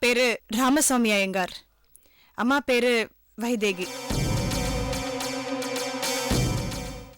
பேரு ராமசாமி ஐயங்கார். அம்மா பேரு வைதேகி.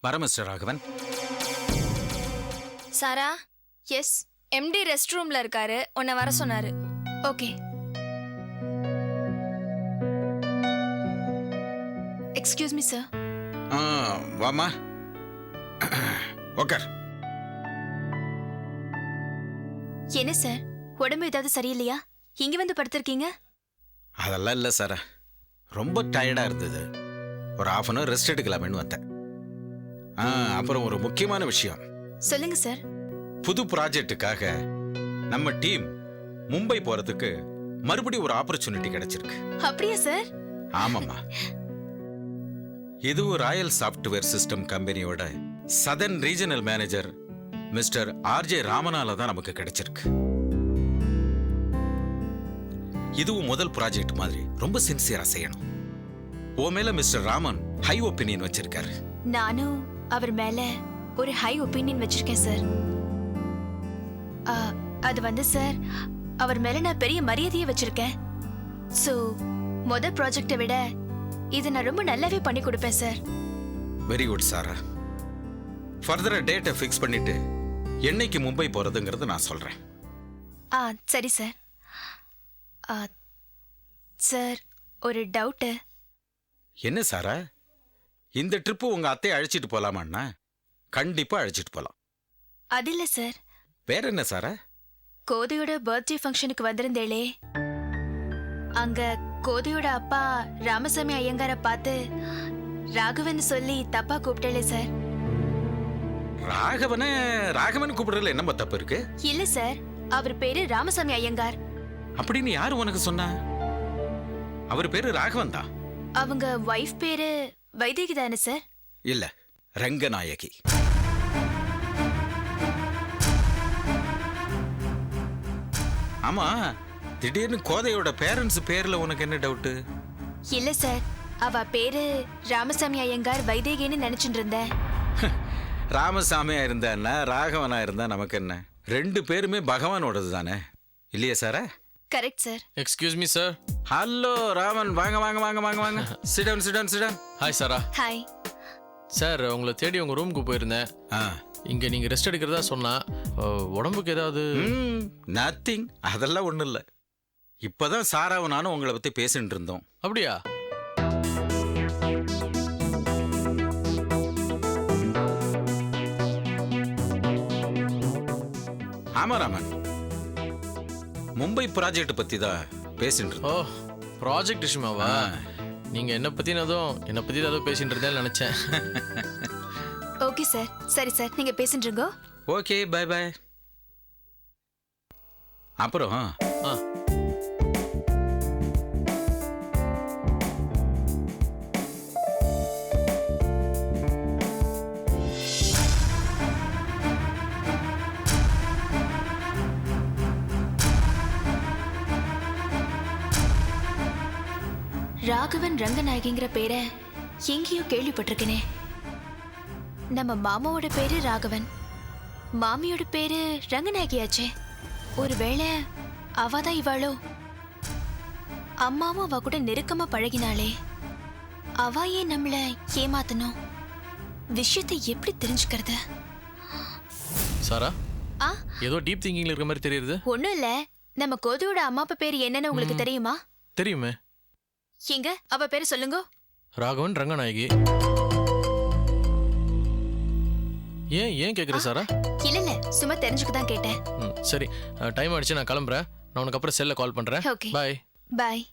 வர mister Raghavan Sara S MD rest ரூம்ல இருக்காரு. உன்னை வர சொன்னாரு. ஓகே. Excuse me sir. ஆ, வாம்மா. உக்கார். என்ன சார்? உடம்பு ஏதாவது சரியில்லையா? இங்க வந்து படுத்திருக்கீங்க? அதெல்லாம் இல்லை சார் ரொம்ப டயர்டாக இருந்தது. ஒரு half அன் ஹவர் ரெஸ்ட் எடுக்கலாமேன்னு வந்தேன். ஆ அப்புறம் ஒரு முக்கியமான விஷயம். சொல்லுங்க சார் புது ப்ராஜெக்ட்டுக்காக நம்ம டீம் மும்பை போறதுக்கு மறுபடியும் ஒரு ஆப்பர்ச்சுனிட்டி கிடைச்சிருக்கு. அப்படியா சார் ஆமாம்மா. இதுவும் ராயல் சாஃப்ட்வேர் சிஸ்டம் கம்பெனியோட southern regional manager mister RJ ராமனால தான் நமக்கு கிடைச்சிருக்கு. இதுவும் முதல் ப்ராஜெக்ட் மாதிரி. ரொம்ப சின்சியரா செய்யணும். ஓ மேல மிஸ்டர் ராமன் ஹை ஒப்பீனியன் வச்சிருக்காரு. நானும் அவர் மேல ஒரு ஹை ஒப்பீனியன் வச்சிருக்கேன் சார் அது வந்து சார் அவர் மேல நான் பெரிய மரியாதையை வச்சிருக்கேன். சோ முத ப்ராஜெக்டை விட இதை நான் ரொம்ப நல்லாவே பண்ணி கொடுப்பேன் சார் வெரி குட் சாரா ஃபர்தரா டேட்டை ஃபிக்ஸ் பண்ணிட்டு என்னைக்கு மும்பை போறதுங்கிறத நான் சொல்றேன். ஆ சரி சார் சார் ஒரு டவுட்டு. என்ன சாரா? இந்த ட்ரிப்பு உங்க அத்தையை அழைச்சிட்டு போலாமான்னா கண்டிப்பா அழைச்சிட்டு போலாம். அது இல்ல சார். வேற என்ன சாரா? கோதையோட பர்த்டே ஃபங்க்ஷனுக்கு வந்திருந்தேளே. அங்க கோதையோட அப்பா ராமசாமி ஐயங்கார பார்த்து ராகவன் சொல்லி தப்பா கூப்பிட்டேளே சார். ராகவனை ராகவன் கூப்பிடுறதுல என்னம்மா தப்பு இருக்கு? இல்ல சார். அவர் பேரு ராமசாமி ஐயங்கார். அப்படின்னு யாரு உனக்கு சொன்னா? அவர் பேரு ராகவன் தான். அவங்க வைஃப் பேரு வைதேகி தானே சார் இல்ல ரங்கநாயகி. ஆமா திடீர்னு கோதையோட பேரண்ட்ஸ் பேர்ல உனக்கு என்ன டவுட்டு இல்ல சார் அவ பேரு ராமசாமி ஐயங்கார் வைதேகின்னு நினைச்சிட்டு இருந்தேன். ராமசாமியா இருந்தா என்ன ராகவனா இருந்தா நமக்கு என்ன? ரெண்டு பேருமே பகவானோடது தானே இல்லையா Sara correct sir excuse me sir hello Raman வாங்க வாங்க வாங்க வாங்க வாங்க. Sit down sit down sit down hi Sara hi sir உங்களை தேடி உங்கள் ரூமுக்கு போயிருந்தேன். ஆ. இங்கே நீங்கள் ரெஸ்ட் எடுக்கிறதா சொன்னா அஹ், உடம்புக்கு ஏதாவது நத்திங் அதெல்லாம் ஒண்ணும் இல்ல. இப்பதான் சாராவும் நானும் உங்களை பத்தி பேசிட்டு இருந்தோம். அப்படியா? ஆமா ராமன் மும்பை ப்ராஜெக்ட் பத்தி தான் பேசிட்டு ஓ இருந்தோம் ப்ராஜெக்ட் விஷயமாவா? ஆ. நீங்கள் என்னை பற்றினதும் என்னை பற்றி ஏதோ பேசிட்டு இருந்தேன்னு நினச்சேன். ஓகே சார் சரி சார் நீங்க பேசிட்டு இருங்கோ ஓகே பை பை அப்புறம் ஆ. ராகவன் ரங்கநாயகிங்கிற பேரை எங்கேயோ கேள்விப்பட்டிருக்கேனே. நம்ம மாமாவோட பேரு ராகவன். மாமியோட பேரு ரங்கநாயகியாச்சே. ஒருவேளை அவ தான் இவாளோ? அம்மாவும் அவ கூட நெருக்கமா பழகினாளே. அவ ஏன் நம்மள ஏமாத்தணும்? விஷயத்தை எப்படி தெரிஞ்சுக்கிறது? சாரா? ஆ? ஏதோ டீப் திங்கிங்கில் இருக்க மாதிரி தெரியுது. ஒண்ணும் இல்ல. நம்ம கோதையோட அம்மா அப்பா பேரு என்னன்னு உங்களுக்கு தெரியுமா? தெரியுமே. எங்க? அவ பேரு சொல்லுங்க. ராகவன் ரங்கநாயகி. ஏன் ஏன் கேட்குற சாரா? இல்ல இல்ல சும்மா தெரிஞ்சுக்க தான் கேட்டேன். ம் சரி. டைம் ஆயிடுச்சு நான் கிளம்புறேன். நான் உனக்கு அப்புறம் செல்ல கால் Okay. பாய் பாய்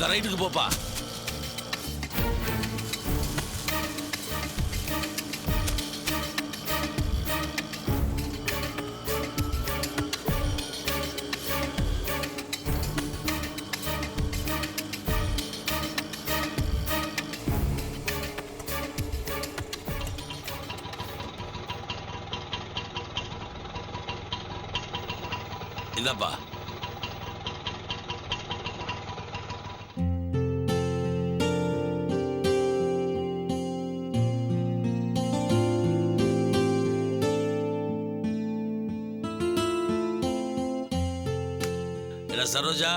அந்த ரைட்டுக்கு போப்பா. இந்தாப்பா. என்ன சரோஜா.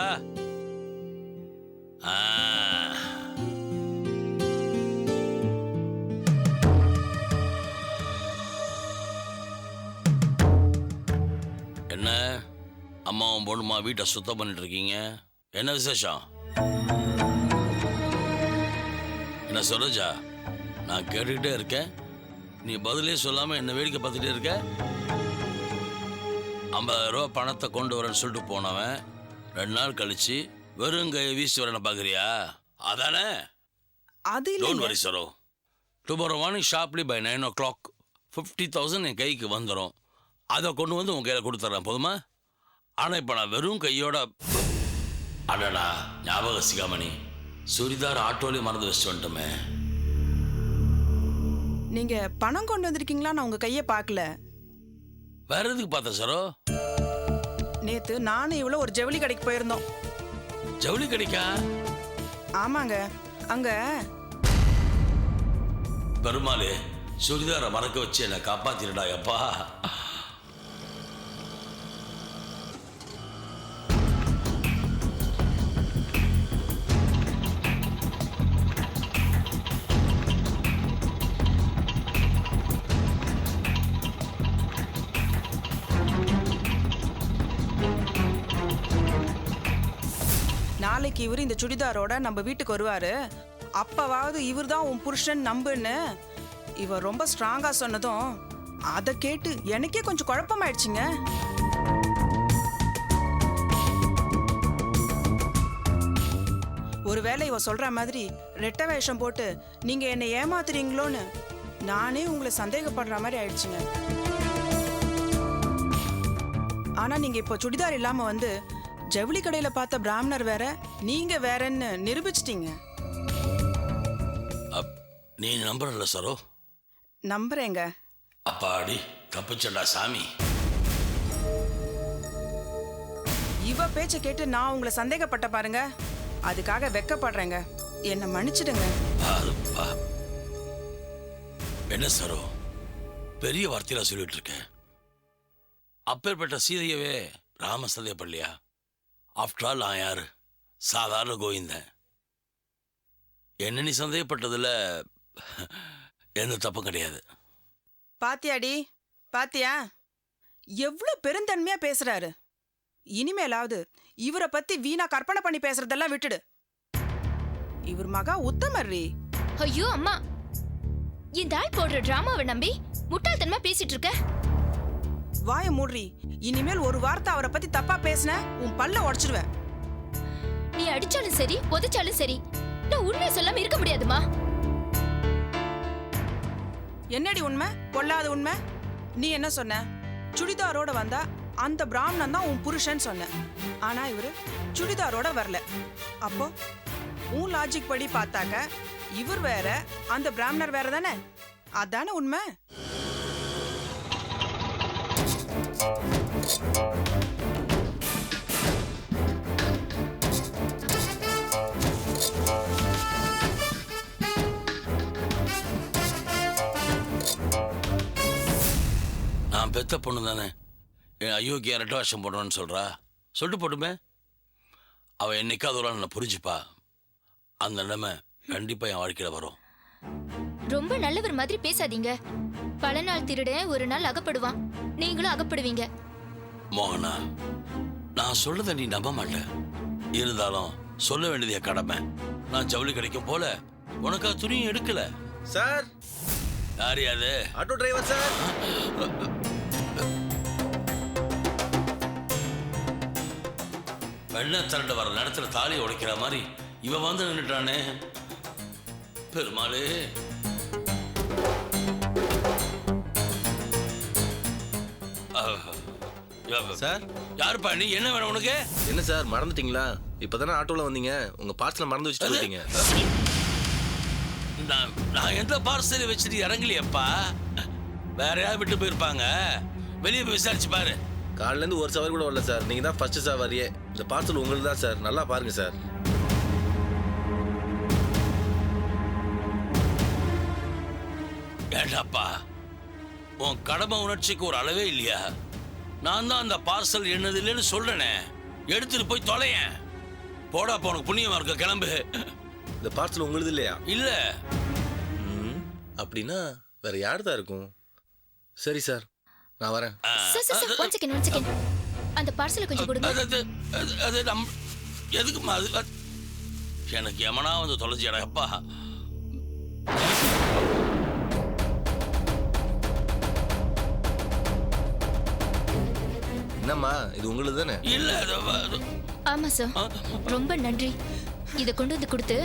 என்ன? அம்மாவும் பொண்ணுமா வீட்டை சுத்தம் பண்ணிட்டு இருக்கீங்க என்ன விசேஷம்? என்ன சரோஜா நான் கேட்டுக்கிட்டே இருக்கேன். நீ பதிலே சொல்லாம என்ன வேடிக்கை பார்த்துட்டே இருக்க? ஐம்பதாயிரம் ரூபா பணத்தை கொண்டு வரேன்னு சொல்லிட்டு போனவன் ரெண்டு நாள் கழிச்சு வெறும் கை வீசி வரேன்னு பார்க்குறியா? அதானே? அது don't worry Saro tomorrow morning sharply by nine o'clock fifty thousand என் கைக்கு வந்துடும் அதை கொண்டு வந்து உன் கையில் கொடுத்துட்றேன் போதுமா? ஆனால் இப்போ நான் வெறும் கையோட அடடா ஞாபக சிகாமணி சுடிதார் ஆட்டோலேயே மறந்து வச்சுட்டு வந்துட்டோமே. நீங்க பணம் கொண்டு வந்திருக்கீங்களா நான் உங்க கையை பார்க்கல. வேற எதுக்கு பார்த்தேன் சரோ நேத்து நானும் இவ்வளோ ஒரு ஜவுளி கடைக்கு போயிருந்தோம். ஜவுளி கிடைக்கா? ஆமாங்க. அங்க பெருமாளே சுடிதாரை மறக்க வச்சு என்னை காப்பாத்திரடா எப்பா நாளைக்கு இவர் இந்த சுடிதாரோட நம்ம வீட்டுக்கு வருவாரு. அப்பவாவது இவர் தான் உன் புருஷன் நம்புன்னு இவர் ரொம்ப ஸ்ட்ராங்கா சொன்னதும் அதை கேட்டு எனக்கே கொஞ்சம் குழப்பமாயிடுச்சுங்க. ஒருவேளை இவ சொல்ற மாதிரி ரெட்ட வேஷம் போட்டு நீங்க என்னை ஏமாத்துறீங்களோன்னு நானே உங்களை சந்தேகப்படுற மாதிரி ஆயிடுச்சுங்க. ஆனா நீங்க இப்போ சுடிதார் இல்லாம வந்து ஜவுளி கடையில பார்த்த பிராமணர் வேற நீங்க வேறன்னு நிரூபிச்சிட்டீங்க. அப், நீ நம்புறல சரோ? நம்புறேங்க. அப்பாடி தப்பிச்சண்டா சாமி. இவ பேச்ச கேட்டு நான் உங்களை சந்தேகப்பட்ட பாருங்க. அதுக்காக வெக்கப்படுறேங்க. என்னை மன்னிச்சிடுங்க. என்ன சரோ? பெரிய வார்த்தையில சொல்லிட்டு இருக்க. அப்பேற்பட்ட சீதையவே ராம சந்தேகப்படலையா? ஆஃப்டர் ஆல் நான் யாரு? சாதாரண கோவிந்தன். என்ன நீ சந்தேகப்பட்டதுல எந்த தப்பும் கிடையாது. பாத்தியாடி பாத்தியா? எவ்வளவு பெருந்தன்மையா பேசுறாரு. இனிமேலாவது இவரை பத்தி வீணா கற்பனை பண்ணி பேசுறதெல்லாம் விட்டுடு. இவர் மகா உத்தமர்ரி ஐயோ அம்மா. இந்த ஆள் போடுற டிராமாவை நம்பி முட்டாள்தனமா பேசிட்டு இருக்க? வாய மூடுறி. இனிமேல் ஒரு வார்த்தை அவரை பத்தி தப்பா பேசின உன் பல்ல உடைச்சிடுவேன் நீ அடிச்சாலும் சரி உதைச்சாலும் சரி நான் உண்மையை சொல்லாம இருக்க முடியாதுமா? என்னடி உண்மை? பொல்லாத உண்மை? நீ என்ன சொன்ன? சுடிதாரோட வந்தா அந்த பிராமணன் தான் உன் புருஷன் சொன்ன. ஆனா இவரு சுடிதாரோட வரல. அப்போ உன் லாஜிக் படி பார்த்தாக்க இவர் வேற அந்த பிராமணர் வேற தானே? அதானே உண்மை? நான் பெத்த பொண்ணு தானே. என் அயோக்கிய ரெட்ட வருஷம் போடணும்னு சொல்றா. சொல்லிட்டு போட்டுமே. அவள் என்னைக்காவது ஒரு நான் புரிஞ்சுப்பா. அந்த நிலைமை கண்டிப்பா என் வாழ்க்கையில வரும். ரொம்ப நல்லவர் மாதிரி பேசாதீங்க. பல நாள் திருடன் ஒரு நாள் அகப்படுவான். நீங்களும் அகப்படுவீங்க. மோகனா நான் சொல்றத நீ நம்ப மாட்ட. இருந்தாலும் சொல்ல வேண்டியது கடமை. நான் ஜவுளி கிடைக்கும் போல உனக்கா துணியும் எடுக்கல. சார்! யார் அது? Auto driver sir! வெள்ளை திரண்டு வர நேரத்துல தாலி உடைக்கிற மாதிரி இவன் வந்து நின்றுட்டானே பெருமாளே! சார் யாருப்பா நீ? என்ன வேணும் உனக்கு? என்ன சார் மறந்துட்டீங்களா? இப்பதானே ஆட்டோல வந்தீங்க. உங்க பார்சலை மறந்து வச்சுட்டு போயிட்டீங்க. நான் நான் எந்த பார்சல் வச்சுட்டு இறங்கலையப்பா? வேற யாராவது விட்டு போயிருப்பாங்க. வெளியே போய் விசாரிச்சு பாரு. காலையில இருந்து ஒரு சவாரி கூட வரல சார் நீங்க தான் ஃபர்ஸ்ட் சவாரியே. இந்த பார்சல் உங்களுக்கு தான் சார் நல்லா பாருங்க சார் ஏண்டாப்பா உன் கடமை உணர்ச்சிக்கு ஒரு அளவே இல்லையா? நான் தான் அந்த பார்சல் என்னது இல்லைன்னு சொல்றேனே. எடுத்துட்டு போய் தொலையேன். போடா போ, உனக்கு புண்ணியமா இருக்க கிளம்பு. இந்த பார்சல் உங்களுது இல்லையா? இல்ல. ம், அப்படின்னா வேற யார் தான் இருக்கும்? சரி சார் நான் வரேன். Sir sir sir one second one second அந்த பார்சலை கொஞ்சம் கொடுங்க. அது அது அது- அது நம் எதுக்குமா அது அது- எனக்கு எமனா வந்து தொலைச்சிடா அப்பா. என்னம்மா? இது உங்களுது தானே? இல்ல ஆமா சார் ரொம்ப நன்றி. இத கொண்டு வந்து கொடுத்து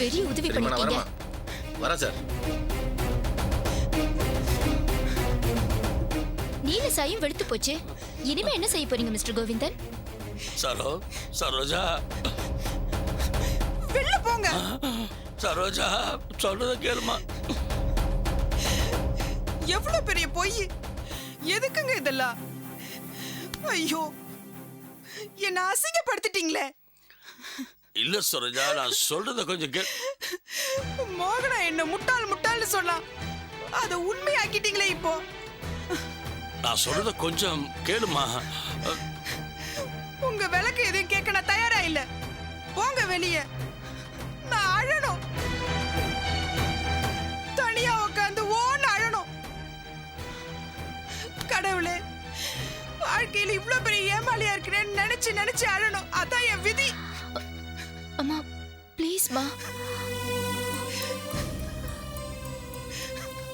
பெரிய உதவி சரிம்மா நான் வரேன் சார் நீல சாயும் வெளுத்து போச்சு. இனிமே என்ன செய்ய போறீங்க மிஸ்டர் கோவிந்தன்? சரோ சரோஜா. வெளில போங்க. சரோஜா சொல்றத கேளுமா. எவ்வளவு பெரிய பொய்? எதுக்குங்க இதெல்லாம்? ஐயோ என்ன அசிங்கப்படுத்திட்டீங்களே. இல்ல சரோஜா நான் சொல்றத கொஞ்சம் கே மோகனா என்ன முட்டாள் முட்டாள்னு சொன்னான் அதை உண்மையாக்கிட்டீங்களே இப்போ. நான் சொல்றத கொஞ்சம் கேளுமா? உங்க விளக்கு எதையும் கேட்க நான் தயாரா இல்ல. போங்க வெளியே. நான் அழணும். தனியா உட்காந்து ஓன்னு அழணும். கடவுளே வாழ்க்கையில இவ்வளவு பெரிய ஏமாளியா இருக்கிறேன்னு நினைச்சு நினைச்சு அழணும். அதான் என் விதி. அம்மா ப்ளீஸ் மா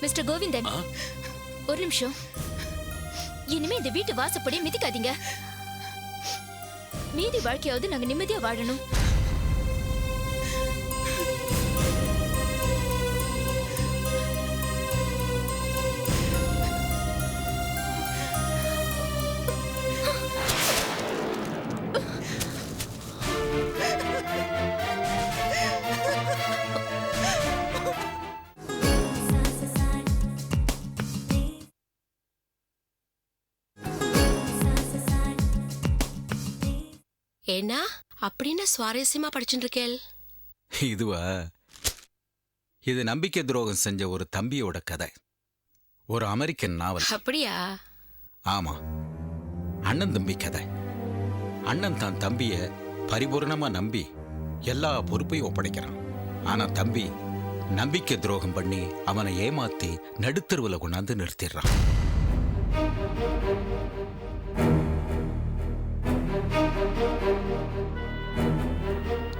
மிஸ்டர் கோவிந்தன் ஒரு நிமிஷம். இனிமே இந்த வீட்டு வாசப்படியே மிதிக்காதீங்க. மீதி வாழ்க்கையாவது நாங்க நிம்மதியா வாழணும். ஏன்னா அப்படின்னு சுவாரஸ்யமா படிச்சுட்டு இருக்கேள் இதுவா? இது நம்பிக்கை துரோகம் செஞ்ச ஒரு தம்பியோட கதை. ஒரு அமெரிக்கன் நாவல். அப்படியா? ஆமா. அண்ணன் தம்பி கதை. அண்ணன் தான் தம்பிய பரிபூர்ணமா நம்பி எல்லா பொறுப்பையும் ஒப்படைக்கிறான். ஆனா தம்பி நம்பிக்கை துரோகம் பண்ணி அவனை ஏமாத்தி நடுத்தருவுல கொண்டாந்து நிறுத்திடுறான்.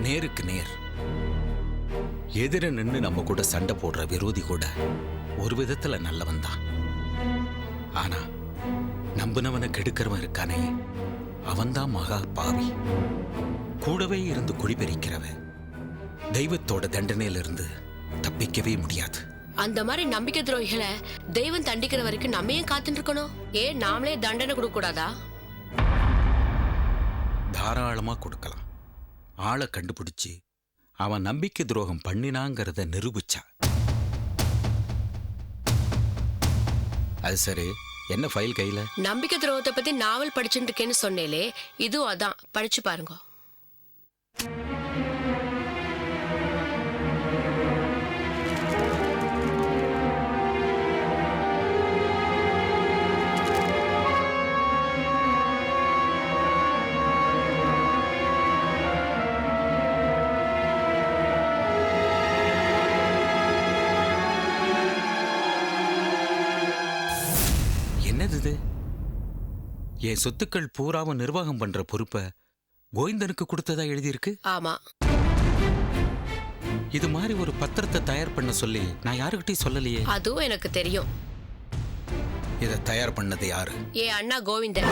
நேருக்கு நேர். எதிர நின்னு நம்ம கூட சண்டை போடுற விரோதி கூட ஒரு விதத்துல நல்லவன் தான். ஆனா நம்பினவனை கெடுக்கிறவன் இருக்கானே அவன்தான் மகா பாவி. கூடவே இருந்து குடிபெரிக்கிறவன் தெய்வத்தோட தண்டனையிலிருந்து தப்பிக்கவே முடியாது. அந்த மாதிரி நம்பிக்கை துரோகிகளை தெய்வம் தண்டிக்கிற வரைக்கும் நம்ம ஏன் காத்துட்டு இருக்கணும் ஏன் நாமளே தண்டனை கொடுக்க கூடாதா தாராளமா கொடுக்கலாம். ஆளை கண்டுபிடிச்சு அவன் நம்பிக்கை துரோகம் பண்ணினாங்கிறத நிரூபிச்சா. அது சரி என்ன ஃபைல் கையில? நம்பிக்கை துரோகத்தை பத்தி நாவல் படிச்சுட்டு இருக்கேன்னு சொன்னேலே இதுவும் அதான். படிச்சு பாருங்க. என் சொத்துக்கள் பூராவும் நிர்வாகம் பண்ற பொறுப்பை கோவிந்தனுக்கு கொடுத்ததா எழுதியிருக்கு? ஆமா. இது மாதிரி ஒரு பத்திரத்தை தயார் பண்ண சொல்லி நான் யாருக்கிட்டையும் சொல்லலையே. அதுவும் எனக்கு தெரியும். இதை தயார் பண்ணது யாரு? ஏ அண்ணா கோவிந்தன்.